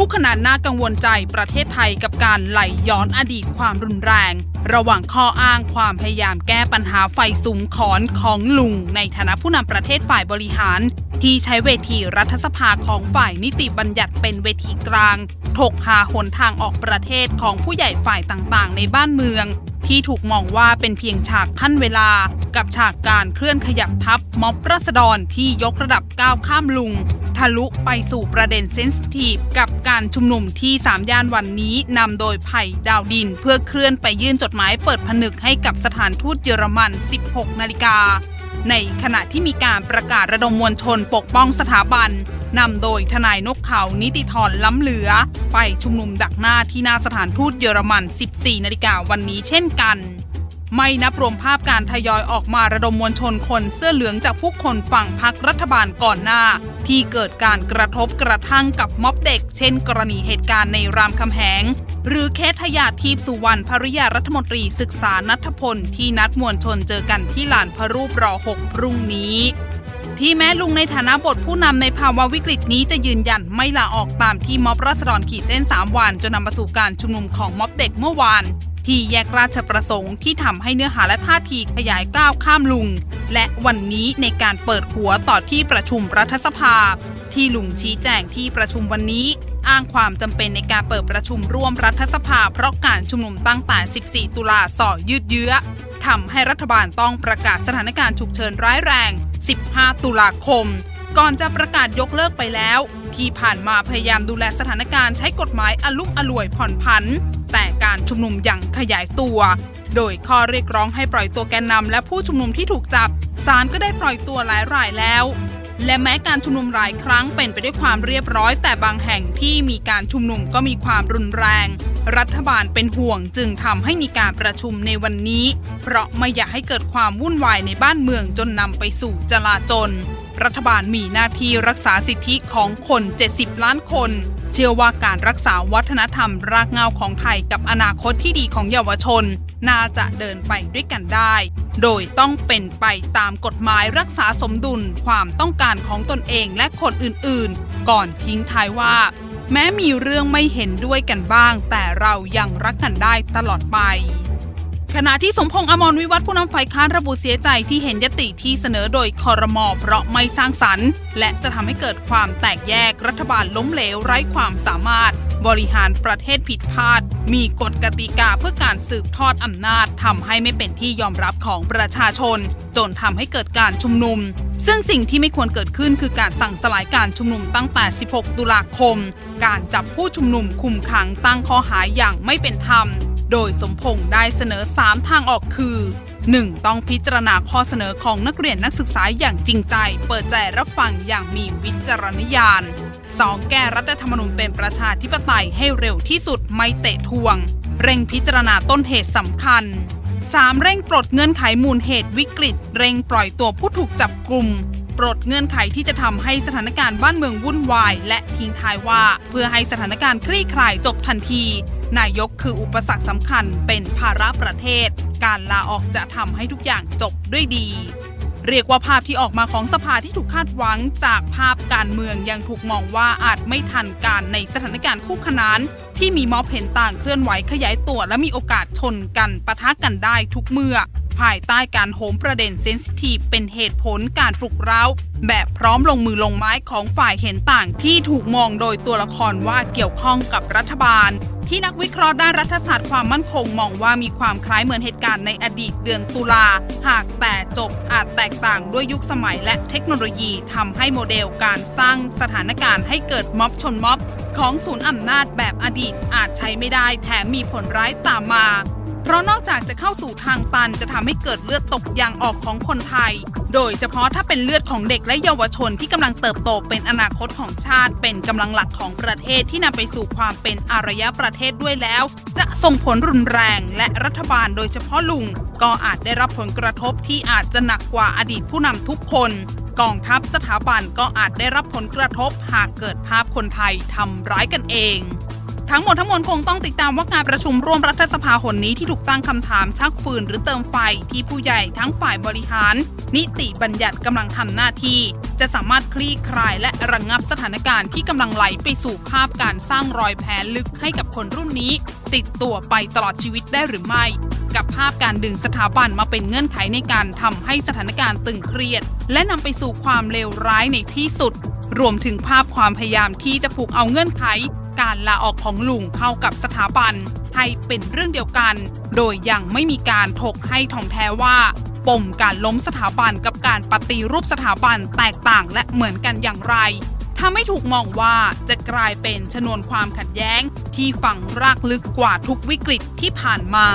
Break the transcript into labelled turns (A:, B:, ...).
A: คู่ขนานน่ากังวลใจประเทศไทยกับการไหลย้อนอดีตความรุนแรง ระหว่างข้ออ้างความพยายามแก้ปัญหาไฟสุมขอนของลุง ในฐานะผู้นำประเทศฝ่ายบริหาร ที่ใช้เวทีรัฐสภาของฝ่ายนิติบัญญัติเป็นเวทีกลาง ถกหาหนทางออกประเทศของผู้ใหญ่ฝ่ายต่างๆ ในบ้านเมือง ที่ถูกมองว่าเป็นเพียงฉากขั้นเวลา กับฉากการเคลื่อนขยับทับม็อบรัษฎรที่ยกระดับก้าวข้ามลุง ทะลุไปสู่ประเด็นเซนซิทีฟกับการชุมนุมที่สามย่านวันนี้นำโดยไผ่ดาวดิน เพื่อเคลื่อนไปยื่นจดหมายเปิดผนึกให้กับสถานทูตเยอรมัน 16 นาฬิกา ในขณะที่มีการประกาศระดมมวลชนปกป้องสถาบันนำโดยทนายนกเขานิติธรล้ำเหลือ ไปชุมนุมดักหน้าที่หน้าสถานทูตเยอรมัน 14 นาฬิกาวันนี้เช่นกัน ไม่นับรวมภาพการทยอยออกมาระดมมวลชนคนเสื้อเหลืองจากผู้คนฝั่งพักรัฐบาลก่อนหน้า ที่เกิดการกระทบกระทั่งกับม็อบเด็ก เช่นกรณีเหตุการณ์ในรามคำแหง หรือเคทยาทีพสุวรรณภริยารัฐมนตรีศึกษานัทพล ที่นัดมวลชนเจอกันที่ลานพระรูปรอหกพรุ่งนี้ ที่แม้ลุงในฐานะบทผู้นำในภาวะวิกฤตนี้จะยืนยันไม่ลาออกตามที่ม็อบรัษฎรขีดเส้น 3 วันจนนำมาสู่การชุมนุมของม็อบเด็กเมื่อวานที่แยกราชประสงค์ที่ทำให้เนื้อหาและท่าทีขยายก้าวข้ามลุง และวันนี้ในการเปิดหัวต่อที่ประชุมรัฐสภา ที่ลุงชี้แจงที่ประชุมวันนี้ อ้างความจำเป็นในการเปิดประชุมร่วมรัฐสภา เพราะการชุมนุมตั้งแต่ 14 ตุลาส่อยืดเยื้อทำให้รัฐบาลต้องประกาศสถานการณ์ฉุกเฉินร้ายแรง 15 ตุลาคม ก่อนจะประกาศยกเลิกไปแล้ว ที่ผ่านมาพยายามดูแลสถานการณ์ใช้กฎหมายอลุ่มอล่วยผ่อนผัน แต่การชุมนุมยังขยายตัว โดยข้อเรียกร้องให้ปล่อยตัวแกนนำและผู้ชุมนุมที่ถูกจับศาลก็ได้ปล่อยตัวหลายรายแล้ว และแม้การชุมนุมหลายครั้งเป็นไปด้วยความเรียบร้อย แต่บางแห่งที่มีการชุมนุมก็มีความรุนแรง รัฐบาลเป็นห่วงจึงทำให้มีการประชุมในวันนี้ เพราะไม่อยากให้เกิดความวุ่นวายในบ้านเมืองจนนำไปสู่จลาจลรัฐบาลมีหน้าที่รักษาสิทธิของคน 70 ล้านคน เชื่อว่าการรักษาวัฒนธรรมรากเหง้าของไทยกับอนาคตที่ดีของเยาวชน น่าจะเดินไปด้วยกันได้ โดยต้องเป็นไปตามกฎหมายรักษาสมดุลความต้องการของตนเองและคนอื่นๆ ก่อนทิ้งท้ายว่า แม้มีเรื่องไม่เห็นด้วยกันบ้าง แต่เรายังรักกันได้ตลอดไป ขณะที่สมพงษ์อมรวิวัฒน์ผู้นำฝ่ายค้านระบุเสียใจที่เห็นยติที่เสนอโดยคอรมอเพราะไม่สร้างสรรค์ และจะทำให้เกิดความแตกแยกรัฐบาลล้มเหลวไร้ความสามารถ บริหารประเทศผิดพลาด มีกฎกติกาเพื่อการสืบทอดอำนาจทำให้ไม่เป็นที่ยอมรับของประชาชน จนทำให้เกิดการชุมนุม ซึ่งสิ่งที่ไม่ควรเกิดขึ้นคือการสั่งสลายการชุมนุมตั้งแต่ 16 ตุลาคม การจับผู้ชุมนุมคุมขังตั้งข้อหาอย่างไม่เป็นธรรม โดยสมพงษ์ได้เสนอ 3 ทางออกคือ 1. ต้องพิจารณาข้อเสนอของนักเรียนนักศึกษาอย่างจริงใจ เปิดใจรับฟังอย่างมีวิจารณญาณ 2. แก้รัฐธรรมนูญเป็นประชาธิปไตยให้เร็วที่สุดไม่เตะทวง เร่งพิจารณาต้นเหตุสำคัญ 3. เร่งปลดเงื่อนไขมูลเหตุวิกฤต เร่งปล่อยตัวผู้ถูกจับกลุ่มปลดเงื่อนไขที่จะทำให้สถานการณ์บ้านเมืองวุ่นวาย และทิ้งท้ายว่า เพื่อให้สถานการณ์คลี่คลายจบทันที นายกคืออุปสรรคสำคัญเป็นภาระประเทศ การลาออกจะทำให้ทุกอย่างจบด้วยดี เรียกว่าภาพที่ออกมาของสภาที่ถูกคาดหวังจากภาพการเมืองยังถูกมองว่าอาจไม่ทันการในสถานการณ์คู่ขนาน ที่มีม็อบเห็นต่างเคลื่อนไหวขยายตัวและมีโอกาสชนกันปะทะกันได้ทุกเมื่อ ภายใต้การโหมประเด็นเซนซิทีฟเป็นเหตุผลการปลุกเร้า แบบพร้อมลงมือลงไม้ของฝ่ายเห็นต่างที่ถูกมองโดยตัวละครว่าเกี่ยวข้องกับรัฐบาล ที่นักวิเคราะห์ด้านรัฐศาสตร์ความมั่นคงมองว่ามีความคล้ายเหมือนเหตุการณ์ในอดีตเดือนตุลา หากแต่จบอาจแตกต่างด้วยยุคสมัยและเทคโนโลยีทำให้โมเดลการสร้างสถานการณ์ให้เกิดม็อบชนม็อบของศูนย์อำนาจแบบอดีตอาจใช้ไม่ได้แถมมีผลร้ายตามมา เพราะนอกจากจะเข้าสู่ทางตันจะทำให้เกิดเลือดตกยางออกของคนไทย โดยเฉพาะถ้าเป็นเลือดของเด็กและเยาวชนที่กำลังเติบโตเป็นอนาคตของชาติ เป็นกำลังหลักของประเทศที่นำไปสู่ความเป็นอารยประเทศด้วยแล้ว จะส่งผลรุนแรงและรัฐบาลโดยเฉพาะลุง ก็อาจได้รับผลกระทบที่อาจจะหนักกว่าอดีตผู้นำทุกคนกองทัพสถาบันก็อาจได้รับผลกระทบหากเกิดภาพคนไทยทำร้ายกันเอง ทั้งหมดทั้งมวลคงต้องติดตามว่าการประชุมร่วมรัฐสภาหนนี้ที่ถูกตั้งคำถามชักฟืนหรือเติมไฟที่ผู้ใหญ่ทั้งฝ่ายบริหาร นิติบัญญัติกำลังทำหน้าที่ จะสามารถคลี่คลายและระงงับสถานการณ์ที่กำลังไหลไปสู่ภาพการสร้างรอยแผลลึกให้กับคนรุ่นนี้ ติดตัวไปตลอดชีวิตได้หรือไม่ กับภาพการดึงสถาบันมาเป็นเงื่อนไขในการทำให้สถานการณ์ตึงเครียด และนำไปสู่ความเลวร้ายในที่สุดรวมถึงภาพความพยายามที่จะผูกเอาเงื่อนไข การลาออกของลุงเข้ากับสถาบันให้เป็นเรื่องเดียวกัน โดยยังไม่มีการถกให้ท่องแท้ว่าปมการล้มสถาบันกับการปฏิรูปสถาบันแตกต่างและเหมือนกันอย่างไรถ้าไม่ถูกมองว่าจะกลายเป็นชนวนความขัดแย้งที่ฝังรากลึกกว่าทุกวิกฤตที่ผ่านมา